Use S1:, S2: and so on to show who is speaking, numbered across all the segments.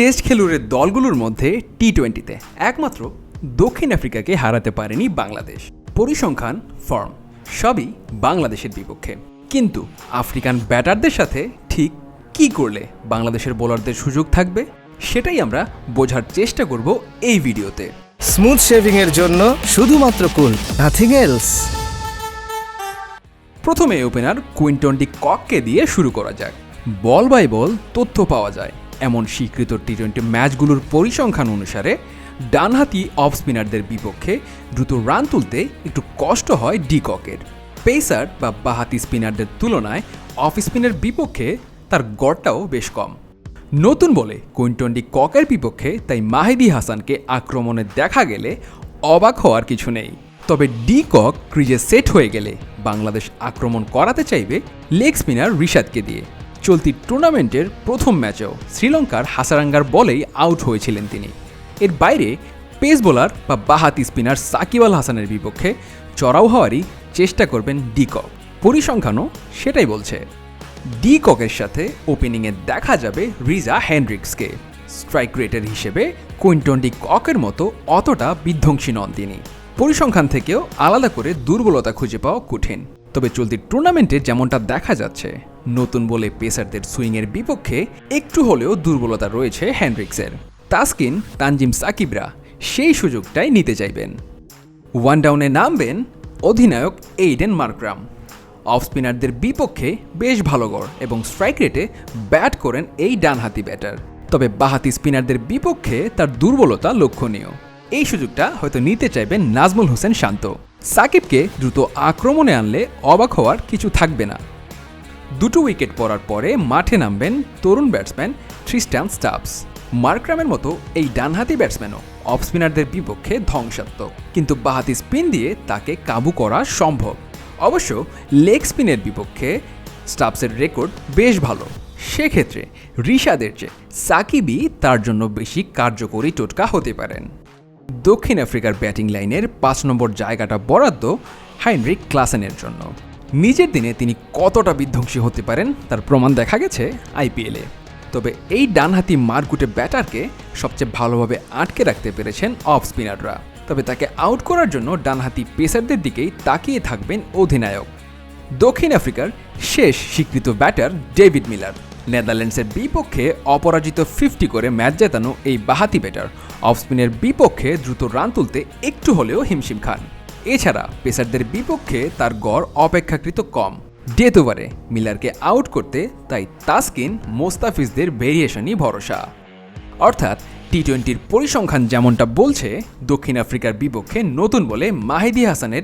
S1: Test খেলুড়ের দলগুলোর মধ্যে টি টোয়েন্টিতে একমাত্র দক্ষিণ আফ্রিকাকে হারাতে পারেনি বাংলাদেশ। পরিসংখ্যান ফর্ম সবই বাংলাদেশের বিপক্ষে। কিন্তু আফ্রিকান ব্যাটারদের সাথে ঠিক কি করলে বাংলাদেশের বোলারদের সুযোগ থাকবে সেটাই আমরা বোঝার চেষ্টা করব এই ভিডিওতে।
S2: স্মুথ শেভিং এর জন্য শুধুমাত্র কুল নাথিং এলস
S1: প্রথমে ওপেনার কুইন্টন ডি কককে দিয়ে শুরু করা যাক। বল বাই বল তথ্য পাওয়া যায়। এমন স্বীকৃত টি টোয়েন্টি ম্যাচগুলোর পরিসংখ্যান অনুসারে, ডানহাতি অফ স্পিনারদের বিপক্ষে দ্রুত রান তুলতে একটু কষ্ট হয় ডিককের। পেসার বা বাহাতি স্পিনারদের তুলনায় অফ স্পিনের বিপক্ষে তার গড়টাও বেশ কম। নতুন বলে কুইন্টন ডি ককের বিপক্ষে তাই মাহিদি হাসানকে আক্রমণে দেখা গেলে অবাক হওয়ার কিছু নেই। তবে ডি কক ক্রিজে সেট হয়ে গেলে বাংলাদেশ আক্রমণ করাতে চাইবে লেগ স্পিনার রিশাদকে দিয়ে। চলতি টুর্নামেন্টের প্রথম ম্যাচেও শ্রীলঙ্কার হাসারাঙ্গার বলেই আউট হয়েছিলেন তিনি। এর বাইরে পেস বোলার বা বাহাতি স্পিনার সাকিব আল হাসানের বিপক্ষে চড়াও হওয়ারই চেষ্টা করবেন ডি কক পরিসংখ্যানও সেটাই বলছে। ডি ককের সাথে ওপেনিংয়ে দেখা যাবে রিজা হ্যান্ড্রিক্সকে স্ট্রাইক রেটের হিসেবে কুইন্টন ডি ককের মতো অতটা বিধ্বংসী নন তিনি। পরিসংখ্যান থেকেও আলাদা করে দুর্বলতা খুঁজে পাওয়া কঠিন। তবে চলতি টুর্নামেন্টে যেমনটা দেখা যাচ্ছে নতুন বলে পেসারদের সুইংয়ের বিপক্ষে একটু হলেও দুর্বলতা রয়েছে হ্যান্ড্রিক্সের। তাসকিন, তানজিম সাকিবরা সেই সুযোগটাই নিতে চাইবেন। ওয়ান ডাউনে নামবেন অধিনায়ক এইডেন মার্করাম। অফ স্পিনারদের বিপক্ষে বেশ ভালো গড় এবং স্ট্রাইক রেটে ব্যাট করেন এই ডানহাতি ব্যাটার। তবে বাহাতি স্পিনারদের বিপক্ষে তার দুর্বলতা লক্ষণীয়। এই সুযোগটা হয়তো নিতে চাইবেন নাজমুল হোসেন শান্ত। সাকিবকে দ্রুত আক্রমণে আনলে অবাক হওয়ার কিছু থাকবে না। দুটো উইকেট পড়ার পরে মাঠে নামবেন তরুণ ব্যাটসম্যান থ্রিস্টান স্টাবস। মার্করামের মতো এই ডানহাতি ব্যাটসম্যানও অফ স্পিনারদের বিপক্ষে ধ্বংসাত্মক। কিন্তু বাহাতি স্পিন দিয়ে তাকে কাবু করা সম্ভব। অবশ্য লেগ স্পিনের বিপক্ষে স্টাবসের রেকর্ড বেশ ভালো। সেক্ষেত্রে রিশাদের চেয়ে সাকিবই তার জন্য বেশি কার্যকরী টোটকা হতে পারেন। দক্ষিণ আফ্রিকার ব্যাটিং লাইনের পাঁচ নম্বর জায়গাটা বরাদ্দ হাইনরিক ক্লাসেনের জন্য। নিজের দিনে তিনি কতটা বিধ্বংসী হতে পারেন তার প্রমাণ দেখা গেছে আইপিএলে তবে এই ডানহাতি মারকুটে ব্যাটারকে সবচেয়ে ভালোভাবে আটকে রাখতে পেরেছেন অফ স্পিনাররা। তবে তাকে আউট করার জন্য ডানহাতি পেসারদের দিকেই তাকিয়ে থাকবেন অধিনায়ক। দক্ষিণ আফ্রিকার শেষ স্বীকৃত ব্যাটার ডেভিড মিলার। নেদারল্যান্ডসের বিপক্ষে অপরাজিত ফিফটি করে ম্যাচ জেতানো এই বাহাতি ব্যাটার। অফ স্পিনের বিপক্ষে দ্রুত রান তুলতে একটু হলেও হিমশিম খান। এছাড়া পেসারদের বিপক্ষে তার গড় অপেক্ষাকৃত কম। ডেথ ওভারে মিলারকে আউট করতে তাই তাসকিন মোস্তাফিজদের ভেরিয়েশনই ভরসা। অর্থাৎ টি টোয়েন্টির পরিসংখ্যান যেমনটা বলছে, দক্ষিণ আফ্রিকার বিপক্ষে নতুন বলে মাহিদি হাসানের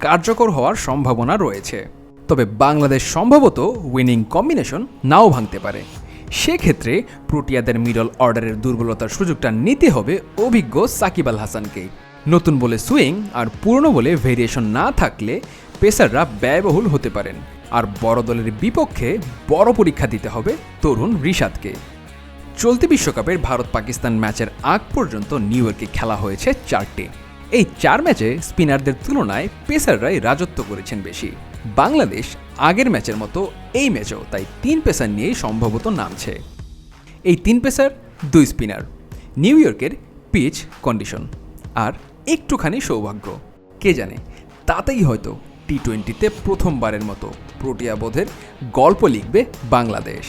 S1: কার্যকর হওয়ার সম্ভাবনা রয়েছে। তবে বাংলাদেশ সম্ভবত উইনিং কম্বিনেশন নাও ভাঙতে পারে। সেক্ষেত্রে প্রোটিয়াদের মিডল অর্ডারের দুর্বলতার সুযোগটা নিতে হবে অভিজ্ঞ সাকিব আল হাসানকে নতুন বলে সুইং আর পুরনো বলে ভেরিয়েশন না থাকলে পেসাররা ব্যয়বহুল হতে পারেন। আর বড় দলের বিপক্ষে বড় পরীক্ষা দিতে হবে তরুণ রিশাদকে। চলতি বিশ্বকাপের ভারত পাকিস্তান ম্যাচের আগ পর্যন্ত নিউ ইয়র্কে খেলা হয়েছে চারটে। এই চার ম্যাচে স্পিনারদের তুলনায় পেসাররাই রাজত্ব করেছেন বেশি। বাংলাদেশ আগের ম্যাচের মতো এই ম্যাচেও তাই তিন পেসার নিয়েই সম্ভবত নামছে। এই তিন পেসার, দুই স্পিনার। নিউ ইয়র্কের পিচ কন্ডিশন আর একটুখানি সৌভাগ্য। কে জানে তাতেই হয়তো টি টোয়েন্টিতে প্রথমবারের মতো প্রোটিয়াবোধের গল্প লিখবে বাংলাদেশ।